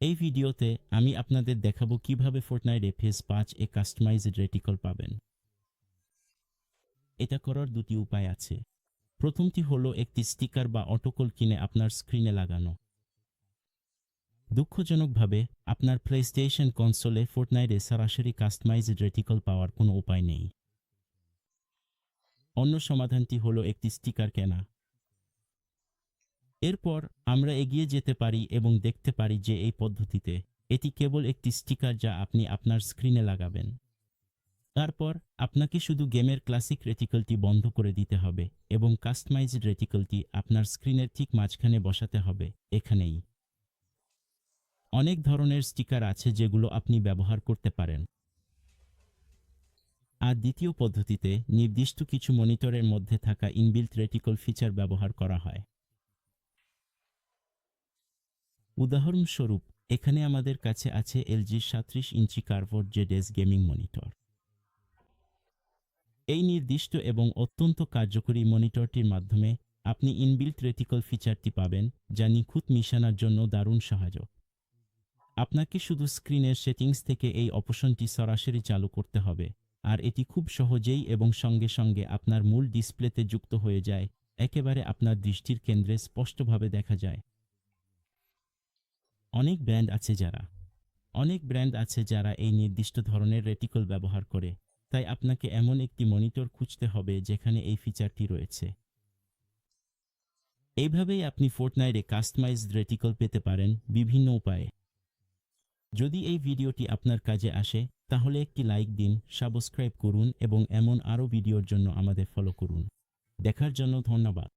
এই ভিডিওতে আমি আপনাদের দেখাবো কীভাবে ফোর্টনাইটে ফেস পাঁচ এ কাস্টমাইজড রেটিকল পাবেন। এটা করার দুটি উপায় আছে। প্রথমটি হলো একটি স্টিকার বা অটোকল কিনে আপনার স্ক্রিনে লাগানো। দুঃখজনকভাবে আপনার প্লেস্টেশন কনসোলে ফোর্টনাইটে সরাসরি কাস্টমাইজড রেটিকল পাওয়ার কোনো উপায় নেই। অন্য সমাধানটি হলো একটি স্টিকার কেনা। এরপর আমরা এগিয়ে যেতে পারি এবং দেখতে পারি যে এই পদ্ধতিতে এটি কেবল একটি স্টিকার যা আপনি আপনার স্ক্রিনে লাগাবেন। তারপর আপনাকে শুধু গেমের ক্লাসিক রেটিকলটি বন্ধ করে দিতে হবে এবং কাস্টমাইজড রেটিকলটি আপনার স্ক্রিনের ঠিক মাঝখানে বসাতে হবে, এখানেই। অনেক ধরনের স্টিকার আছে যেগুলো আপনি ব্যবহার করতে পারেন। আর দ্বিতীয় পদ্ধতিতে নির্দিষ্ট কিছু মনিটরের মধ্যে থাকা ইনবিল্ট রেটিকল ফিচার ব্যবহার করা হয়। উদাহরণস্বরূপ, এখানে আমাদের কাছে আছে এলজির সাত্রিশ inch curved ZS gaming monitor. এই নির্দিষ্ট এবং অত্যন্ত কার্যকরী মনিটরটির মাধ্যমে আপনি ইনবিল্ট রেটিকল ফিচারটি পাবেন, যা নিখুঁত মিশানার জন্য দারুণ সাহায্য। আপনাকে শুধু স্ক্রিনের সেটিংস থেকে এই অপশনটি সরাসরি চালু করতে হবে, আর এটি খুব সহজেই এবং সঙ্গে সঙ্গে আপনার মূল ডিসপ্লেতে যুক্ত হয়ে যায়, একেবারে আপনার দৃষ্টির কেন্দ্রে স্পষ্টভাবে দেখা যায়। অনেক ব্র্যান্ড আছে যারা, অনেক ব্র্যান্ড আছে যারা এই নির্দিষ্ট ধরনের রেটিকল ব্যবহার করে। তাই আপনাকে এমন একটি মনিটর খুঁজতে হবে যেখানে এই ফিচারটি রয়েছে। এইভাবেই আপনি ফোর্টনাইটে কাস্টমাইজড রেটিকল পেতে পারেন বিভিন্ন উপায়ে। যদি এই ভিডিওটি আপনার কাজে আসে, তাহলে একটি লাইক দিন, সাবস্ক্রাইব করুন এবং এমন আরও ভিডিওর জন্য আমাদের ফলো করুন। দেখার জন্য ধন্যবাদ।